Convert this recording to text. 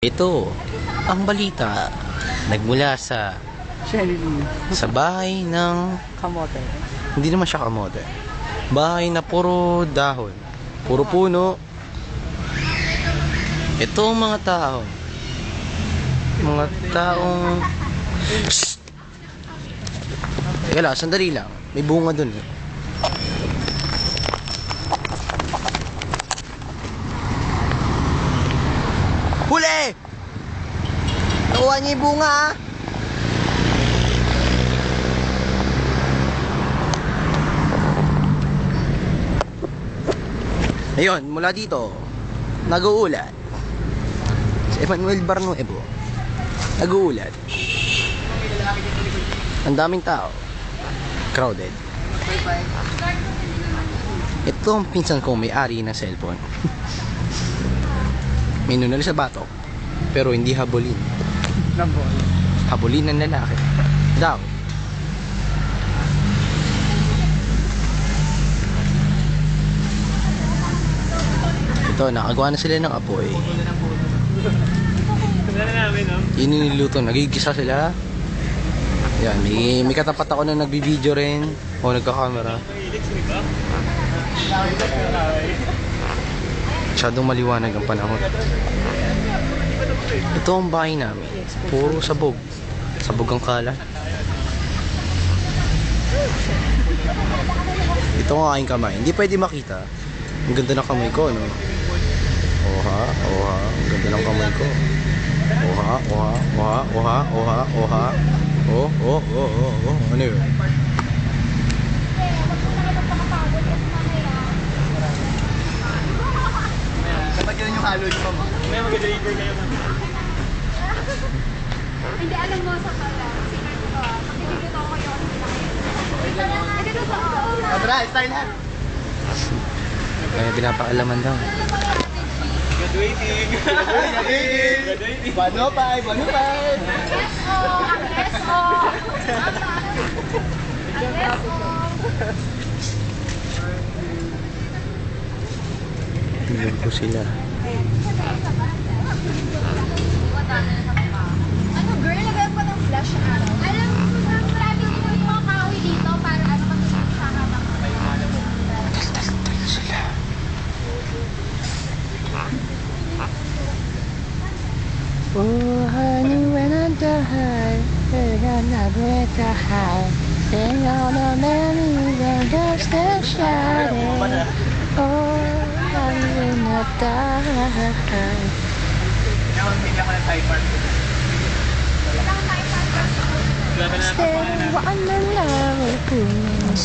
Ito, ang balita nagmula sa sa bahay ng Kamote. hindi naman siya kamote. Bahay na puro dahon, puro puno. Ito ang mga tao. Mga taong Shh! Teka lang, sandali lang. May bunga dun. eh. Huli! Nakuha niya yung bunga ah! Ayun, mula dito, nag-uulan. Si Emmanuel Barnuevo, nag-uulan. Ang daming tao. Crowded. Ito ang pinsan ko may-ari ng cellphone. may nunal sa batok, pero hindi habulin. Nabol. Habulin ng lalaki. Daw. Ito, nakagawa na sila ng apoy. Yun yung niluto. Nagigisa sila. Yan, may, may katapat ako na nagbibideo rin. O nagka-camera. Masyadong maliwanag ang panahon. Ito ang bahay namin. Puro sabog. Sabog ang kalat. Ito ang aking kamay. Hindi pwede makita. Ang ganda ng kamay ko, no? Oha, oha. Ang ganda ng kamay ko. Oha, oha, oha, oha, oha, oha. Oh, oh, oh, oh, oh. Ano yun? Halo yung mama. May mag-deliver kayo Hindi alam mo sa pala. Sinan ko to. Pagkikita ko kayo. Hindi ko sa Tara, style ha. Kaya pinapakalaman daw. Graduating. Graduating. Bano pa, bano pa. Yes, oh. Yes, oh. Yes, oh. Tingnan ko sila. Ano, girl? Lagyan ko ng flash araw. Alam mo, marami din yung mga kahoy dito para ano matutunan sa habang sila. Oh, honey, when I die, you're gonna break the heart. Sing all the memories of a. Oh, Gonna die. Ngayon, hindi ako